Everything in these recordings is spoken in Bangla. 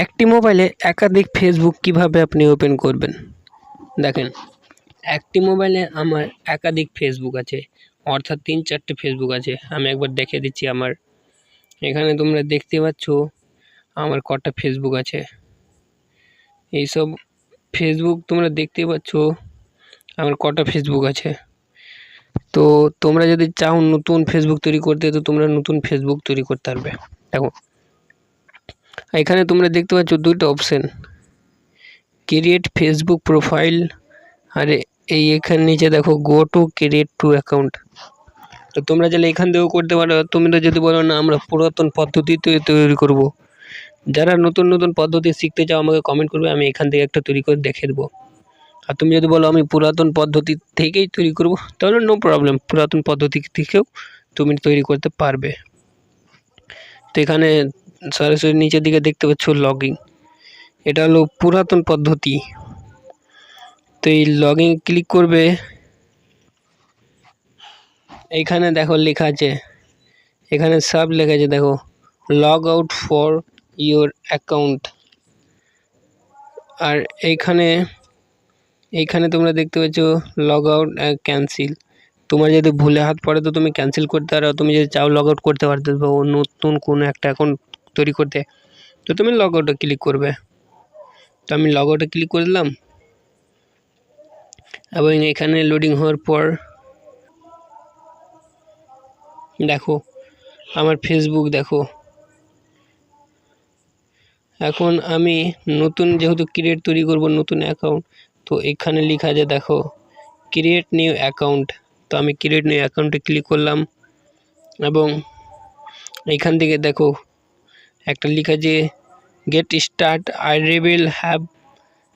একটি মোবাইলে একাধিক ফেসবুক কীভাবে আপনি ওপেন করবেন? দেখেন, একটি মোবাইলে আমার একাধিক ফেসবুক আছে, অর্থাৎ তিন চারটে ফেসবুক আছে। আমি একবার দেখে দিচ্ছি আমার। এখানে তোমরা দেখতে পাচ্ছ, আমার কটা ফেসবুক আছে। এইসব ফেসবুক তোমরা দেখতে পাচ্ছ, আমার কটা ফেসবুক আছে। তো তোমরা যদি চাও নতুন ফেসবুক তৈরি করতে, তো তোমরা নতুন ফেসবুক তৈরি করতে পারবে। দেখো এখানে তোমরা দেখতে পাচ্ছ দুটো অপশান ক্রিয়েট ফেসবুক প্রোফাইল আর এই এখানে নিচে দেখো go to create to account তো তোমরা চাইলে এখান থেকেও করতে পারো। তোমরা যদি বলো, না, আমরা পুরাতন পদ্ধতিতে তৈরি করব। যারা নতুন নতুন পদ্ধতি শিখতে চাও, আমাকে কমেন্ট করবে, আমি এখান থেকে একটা তৈরি করে দেখে দেবো। আর তুমি যদি বলো, আমি পুরাতন পদ্ধতি থেকেই তৈরি করব, তাহলে নো প্রবলেম পুরাতন পদ্ধতি থেকেও তুমি তৈরি করতে পারবে। তো এখানে সরাসরি নিচের দিকে দেখতে পাচ্ছ লগিং এটা হলো পুরাতন পদ্ধতি। তো এই লগিং ক্লিক করবে। এইখানে দেখো লেখা আছে। এখানে সব লেখা আছে, দেখো log out for your account আর এইখানে এইখানে তোমরা দেখতে পাচ্ছ লগ আউট ক্যান্সেল তোমার যদি ভুলে হাত পড়ে তো তুমি ক্যান্সেল করতে পারো। তুমি যদি চাও লগ আউট করতে পারতে নতুন কোনো একটা অ্যাকাউন্ট তৈরি করতে। তো তুমি লগ আউটে ক্লিক করবে। তো আমি লগ আউটে ক্লিক করে দিলাম। এবং এখানে লোডিং হওয়ার পর দেখো, আমার ফেসবুক দেখো। এখন আমি নতুন যেহেতু ক্রিয়েট তৈরি করব, নতুন অ্যাকাউন্ট তো এখানে লেখা আছে দেখো ক্রিয়েট নিউ অ্যাকাউন্ট তো আমি ক্রিয়েট নিউ অ্যাকাউন্টে ক্লিক করলাম। এবং এখান থেকে দেখো একটা লেখা যে get start I reveal have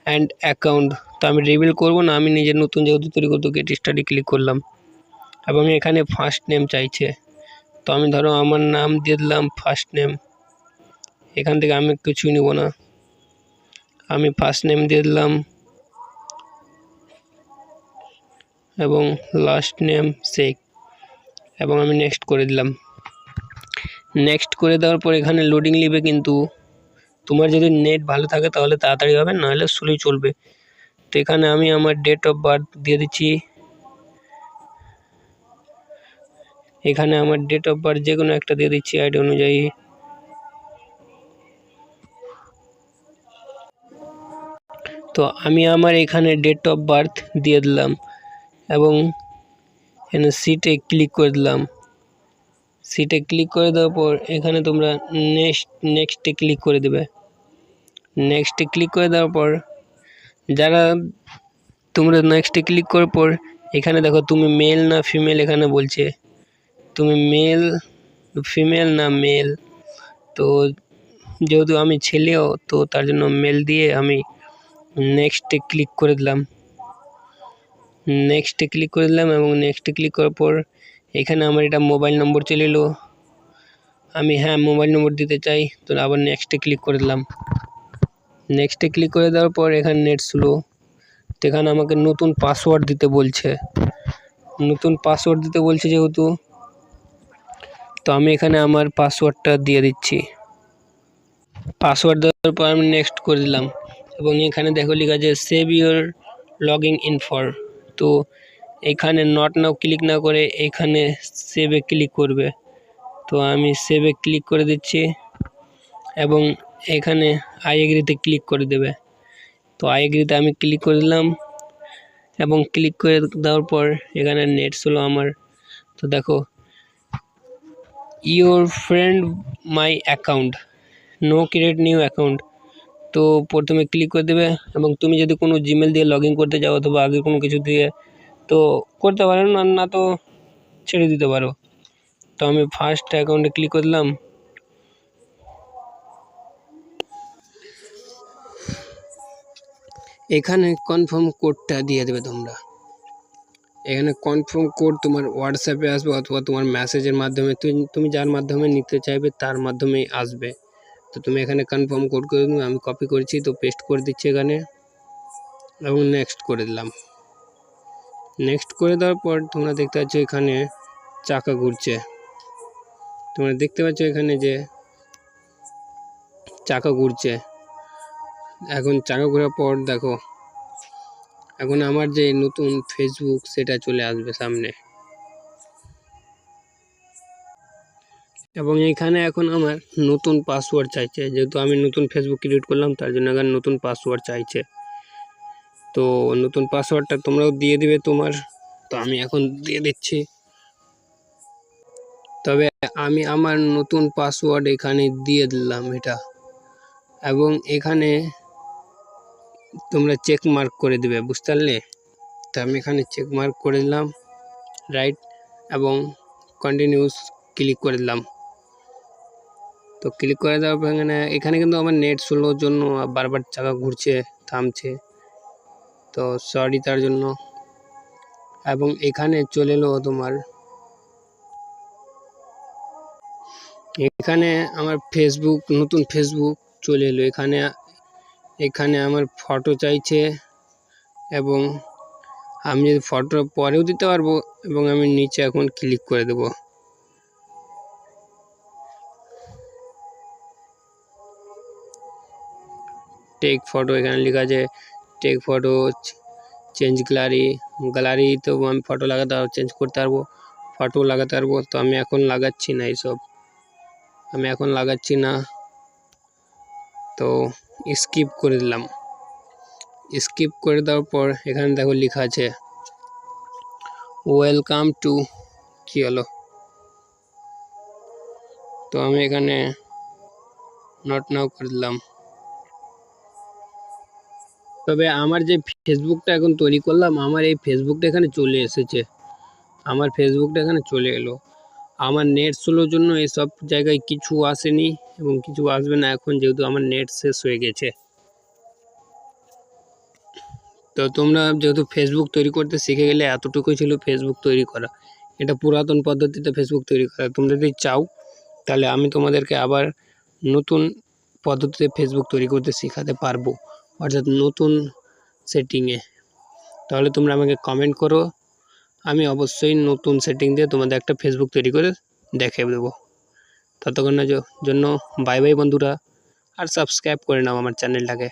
and account তো আমি রিভিল করব না, আমি নিজের নতুন যেহেতু তৈরি করতে গেট স্টার্টে ক্লিক করলাম। এবং এখানে ফার্স্ট নেম চাইছে। তো আমি ধরো আমার নাম দিয়ে দিলাম ফার্স্ট নেম এখান থেকে আমি কিছুই নেব না। আমি ফার্স্ট নেম দিয়ে দিলাম। এবং লাস্ট নেম শেখ এবং আমি নেক্সট করে দিলাম। নেক্সট করে দেওয়ার পর এখানে লোডিং নেবে কিন্তু। তোমার যদি নেট ভালো থাকে তাহলে তাড়াতাড়ি হবে, নাহলে স্লোই চলবে। তো এখানে আমি আমার ডেট অফ বার্থ দিয়ে দিচ্ছি। এখানে আমার ডেট অফ বার্থ যে কোনো একটা দিয়ে দিচ্ছি আইডি অনুযায়ী। তো আমি আমার এখানে ডেট অফ বার্থ দিয়ে দিলাম এবং এখানে সিটে ক্লিক করে দিলাম। সিটে ক্লিক করে দেওয়ার পর এখানে তোমরা নেক্সট নেক্সটে ক্লিক করে দেবে। নেক্সটে ক্লিক করে দেওয়ার পর যারা তোমরা নেক্সটে ক্লিক করার পর এখানে দেখো তুমি মেল না ফিমেল এখানে বলছে। তুমি মেল ফিমেল না মেল তো যেহেতু আমি ছেলেও, তো তার জন্য মেল দিয়ে আমি নেক্সটে ক্লিক করে দিলাম। নেক্সটে ক্লিক করে দিলাম এবং নেক্সটে ক্লিক করার পর এখানে আমার এটা মোবাইল নম্বর চলে এলো। আমি হ্যাঁ মোবাইল নম্বর দিতে চাই, তো আবার নেক্সটে ক্লিক করে দিলাম। নেক্সটে ক্লিক করে দেওয়ার পর এখানে নেট স্লো তো এখানে আমাকে নতুন পাসওয়ার্ড দিতে বলছে। নতুন পাসওয়ার্ড দিতে বলছে যেহেতু, তো আমি এখানে আমার পাসওয়ার্ডটা দিয়ে দিচ্ছি। পাসওয়ার্ড দেওয়ার পর আমি নেক্সট করে দিলাম। এবং এখানে দেখো লেখা আছে save your logging in for তো এখানে নট নাও ক্লিক না করে এখানে সেভে ক্লিক করবে। তো আমি সেভে ক্লিক করে দিচ্ছি এবং এখানে আই এগ্রিতে ক্লিক করে দেবে। তো আই এগ্রিতে আমি ক্লিক করে দিলাম এবং ক্লিক করে দেওয়ার পর এখানে নেট ছিল আমার। তো দেখো your friend my account no create new account তো প্রথমে ক্লিক করে দেবে এবং তুমি যদি কোনো জিমেল দিয়ে লগ করতে যাও অথবা আগে কোনো কিছু দিয়ে তো করতে পারো না না তো ছেড়ে দিতে পারো। তো আমি ফার্স্ট অ্যাকাউন্টে ক্লিক করলাম। এখানে কনফার্ম কোডটা দিয়ে দেবে তোমরা। এখানে কনফার্ম কোড তোমার হোয়াটসঅ্যাপে আসবে অথবা তোমার মেসেজের মাধ্যমে। তুমি যার মাধ্যমে নিতে চাইবে তার মাধ্যমেই আসবে। তো তুমি এখানে কনফার্ম কোড করে আমি কপি করেছি, তো পেস্ট করে দিচ্ছি এখানে। এবং নেক্সট করে দিলাম। নেক্সট করে দেওয়ার পর তোমরা দেখতে পাচ্ছ এখানে চাকা ঘুরছে। তোমরা দেখতে পাচ্ছ এখানে যে চাকা ঘুরছে। এখন চাকা ঘোরার পর দেখো, এখন আমার যে নতুন ফেসবুক সেটা চলে আসবে সামনে। এবং এখানে এখন আমার নতুন পাসওয়ার্ড চাইছে। যেহেতু আমি নতুন ফেসবুক ক্রিয়েট করলাম, তার জন্য এখন নতুন পাসওয়ার্ড চাইছে। তো নতুন পাসওয়ার্ডটা তোমরাও দিয়ে দিবে তোমার। তো আমি এখন দিয়ে দিচ্ছি। তবে আমি আমার নতুন পাসওয়ার্ড এখানে দিয়ে দিলাম এটা। এবং এখানে তোমরা চেক মার্ক করে দিবে, বুঝতে পারলে? তো আমি এখানে চেক মার্ক করে দিলাম রাইট এবং কন্টিনিউস ক্লিক করে দিলাম। তো ক্লিক করে দেওয়ার পর এখানে এখানে কিন্তু আমার নেট স্লোর জন্য বারবার চাকা ঘুরছে, থামছে। তো সরি তার জন্য। এবং এখানে চলে এলো তোমার। এখানে আমার ফেসবুক নতুন ফেসবুক চলে এলো। এখানে এখানে আমার ফটো চাইছে এবং আমি যদি ফটো পরেও দিতে পারব এবং আমি নিচে এখন ক্লিক করে দেব। টেক ফটো এখানে লেখা আছে take photo change gallery gallery তো আমি ফটো লাগাতে চেঞ্জ করতে পারব ফটো লাগাতে পারব, তো আমি এখন লাগাচ্ছি না এইসব। আমি এখন লাগাচ্ছি না। তো স্কিপ করে দিলাম। স্কিপ করে দেওয়ার পর এখানে দেখো লেখা আছে ওয়েলকাম টু কী হলো? তো আমি এখানে নট নাও করে দিলাম। তবে আমার যে ফেসবুকটা এখন তৈরি করলাম, আমার এই ফেসবুকটা এখানে চলে এসেছে। আমার ফেসবুকটা এখানে চলে এলো। আমার নেট স্লোর জন্য এসব জায়গায় কিছু আসেনি এবং কিছু আসবে না এখন, যেহেতু আমার নেট শেষ হয়ে গেছে। তো তোমরা যেহেতু ফেসবুক তৈরি করতে শিখে গেলে এতটুকুই ছিল ফেসবুক তৈরি করা। এটা পুরাতন পদ্ধতিতে ফেসবুক তৈরি করা। তোমরা যদি চাও, তাহলে আমি তোমাদেরকে আবার নতুন পদ্ধতিতে ফেসবুক তৈরি করতে শেখাতে পারব। অর্থাৎ নতুন সেটিংয়ে তাহলে তোমরা আমাকে কমেন্ট করো। আমি অবশ্যই নতুন সেটিং দিয়ে তোমাদের একটা ফেসবুক তৈরি করে দেখিয়ে দেবো। ততক্ষণের জন্য বাই বাই বন্ধুরা। আর সাবস্ক্রাইব করে নাও আমার চ্যানেলটাকে